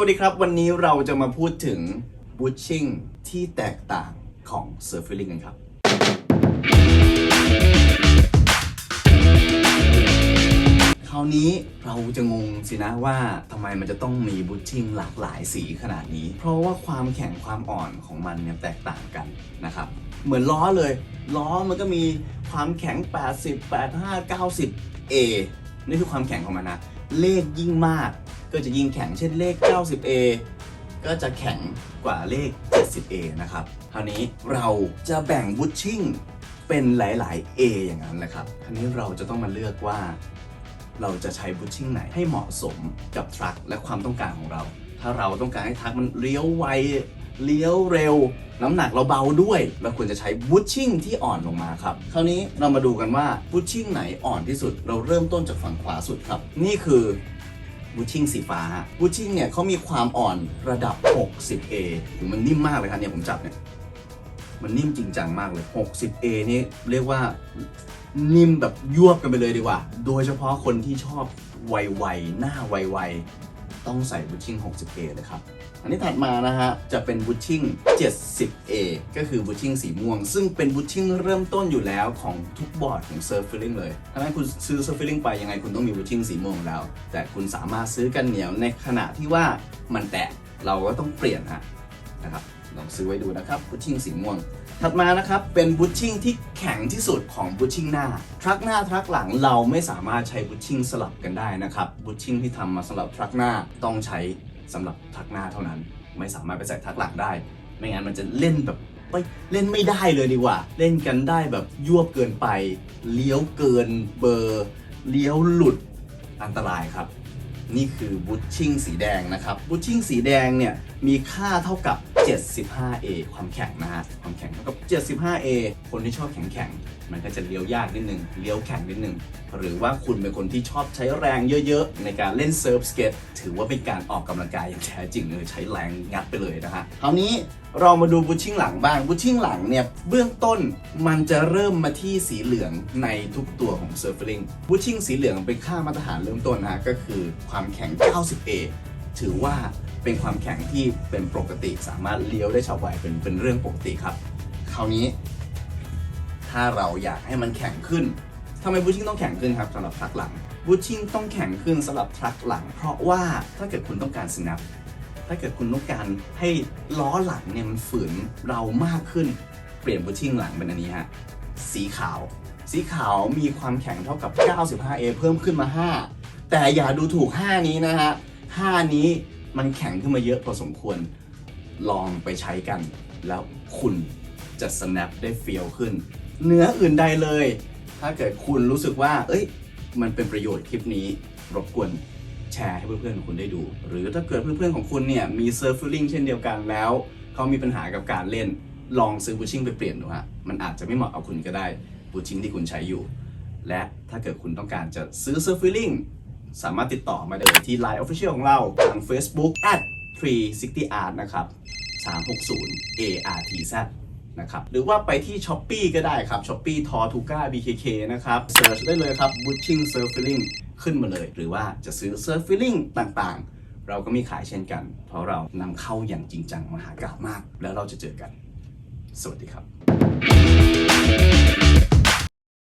วัสดีครับ วันนี้เราจะมาพูดถึงบูชชิ่งที่แตกต่างของเซิร์ฟ i ิ l งกันครับ คราวนี้เราจะงงสินะว่าทำไมมันจะต้องมีบูชชิ่งหลากหลายสีขนาดนี้ เพราะว่าความแข็งความอ่อนของมันเนี่ยแตกต่างกันนะครับ เหมือนล้อเลย ล้อมันก็มีความแข็ง 80 85 90 A นี่คือความแข็งของมันนะ เลขยิ่งมาก ก็จะยิ่งแข็งเช่นเลข 90A ก็จะแข็งกว่าเลข 70A นะครับคราวนี้เราจะแบ่งบูชชิ่งเป็นหลาย ๆ A อย่างนั้นแหละครับคราวนี้เราจะต้องมาเลือกว่าเราจะใช้บูชชิ่งไหนให้เหมาะสมกับทรัคและความต้องการของเรา ถ้าเราต้องการให้ทรัคมันเลี้ยวไวเลี้ยวเร็ว น้ำหนักเราเบาด้วย เราควรจะใช้บูชชิ่งที่อ่อนลงมาครับ คราวนี้เรามาดูกันว่าบูชชิ่งไหนอ่อนที่สุด เราเริ่มต้นจากฝั่งขวาสุดครับ นี่คือ บูชิ่งสีฟ้าฮะบูชิ่งเนี่ยเขามีความอ่อนระดับ 60A มันนิ่มมากเลยครับเนี่ยผมจับเนี่ย มันนิ่มจริงจังมากเลย 60A นี่เรียกว่านิ่มแบบยวบกันไปเลยดีกว่า โดยเฉพาะคนที่ชอบไวๆหน้าไวๆ ต้องใส่บูชชิ่ง 60A เลยครับ อันนี้ถัดมานะฮะ จะเป็นบูชชิ่ง 70A ก็คือบูชชิ่งสีม่วง ซึ่งเป็นบูชชิ่งเริ่มต้นอยู่แล้วของทุกบอร์ดของเซิร์ฟฟิลลิ่งเลยถ้างั้นคุณซื้อเซิร์ฟฟิลลิ่งไปยังไงคุณต้องมีบูชชิ่งสีม่วงแล้ว แต่คุณสามารถซื้อกันเหนียวในขณะที่ว่ามันแตกเราก็ต้องเปลี่ยนฮะนะครับ ลองซื้อไว้ดูนะครับบูชชิ่งสีม่วง ถัดมานะครับเป็นบูชชิ่งที่แข็งที่สุดของบูชชิ่งหน้า ทรัคหน้าทรัคหลังเราไม่สามารถใช้บูชชิ่งสลับกันได้นะครับบูชชิ่งที่ทำมาสำหรับทรัคหน้าต้องใช้สำหรับทรัคหน้าเท่านั้น ไม่สามารถไปใส่ทรัคหลังได้ ไม่งั้นมันจะเล่นแบบไม่เล่นไม่ได้เลยดีกว่า เล่นกันได้แบบยวบเกินไป เลี้ยวเกินเบอร์ เลี้ยวหลุดอันตรายครับ นี่คือบูชชิ่งสีแดงนะครับบูชชิ่งสีแดงเนี่ยมีค่าเท่ากับ 75A ความแข็งนะฮะความแข็งเท่ากับ 75A คนที่ชอบแข็งแข็งๆมันก็จะเลี้ยวยากนิดนึงเลี้ยวแข็งนิดนึงหรือว่าคุณเป็นคนที่ชอบใช้แรงเยอะๆ ในการเล่นเซิร์ฟสเก็ตถือว่าเป็นการออกกำลังกายอย่างแท้จริงเลยใช้แรงงัดไปเลยนะฮะคราวนี้เรามาดูบูชิ่งหลังบ้างบูชิ่งหลังเนี่ยเบื้องต้นมันจะเริ่มมาที่สีเหลืองในทุกตัวของเซิร์ฟลิงบูชิ่งสีเหลืองเป็นค่ามาตรฐานเริ่มต้นนะฮะก็คือความแข็ง 90A ถือว่าเป็นความแข็งที่เป็นปกติสามารถเลี้ยวได้ฉับไวเป็นเป็นเรื่องปกติครับ คราวนี้ ถ้าเราอยากให้มันแข็งขึ้นทำไมบูชิ่งต้องแข็งขึ้นครับสำหรับทรัคหลังบูชิ่งต้องแข็งขึ้นสำหรับทรัคหลัง เพราะว่าถ้าเกิดคุณต้องการ snap ถ้าเกิดคุณต้องการให้ล้อหลังเนี่ยมันฝืนเรามากขึ้น เปลี่ยนบูชชิ่งหลังเป็นอันนี้ฮะสีขาว สีขาวมีความแข็งเท่ากับ 95A เพิ่มขึ้นมา 5 แต่อย่าดูถูก 5 นี้นะฮะ 5 นี้มันแข็งขึ้นมาเยอะพอสมควรลองไปใช้กัน แล้วคุณจะ snap ได้เฟียวขึ้น เนื้ออื่นใดเลย ถ้าเกิดคุณรู้สึกว่า เอ้ย มันเป็นประโยชน์คลิปนี้ รบกวนแชร์ให้เพื่อนๆของคุณได้ดู หรือถ้าเกิดเพื่อนๆของคุณเนี่ยมีเซิร์ฟฟิลิ่งเช่นเดียวกันแล้ว เขามีปัญหากับการเล่น ลองซื้อบูชิ่งไปเปลี่ยนดูฮะ มันอาจจะไม่เหมาะกับคุณก็ได้บูชิ่งที่คุณใช้อยู่ และถ้าเกิดคุณต้องการจะซื้อเซิร์ฟฟิลลิ่ง สามารถติดต่อมาได้ที่ Line Official ของเราทาง Facebook at 360 art นะครับ 360 ARTZ นะครับ หรือว่าไปที่ s h อ p e e ก็ได้ครับ s h อ p e e ทอทูก้า BKK นะครับเซิร์ชได้เลยครับ Butching Surf Feeling ขึ้นมาเลย หรือว่าจะซื้อ Surf Feeling ต่างๆ เราก็มีขายเช่นกัน เพราะเรานำเข้าอย่างจริงจังมหากาพย์มาก แล้วเราจะเจอกัน สวัสดีครับ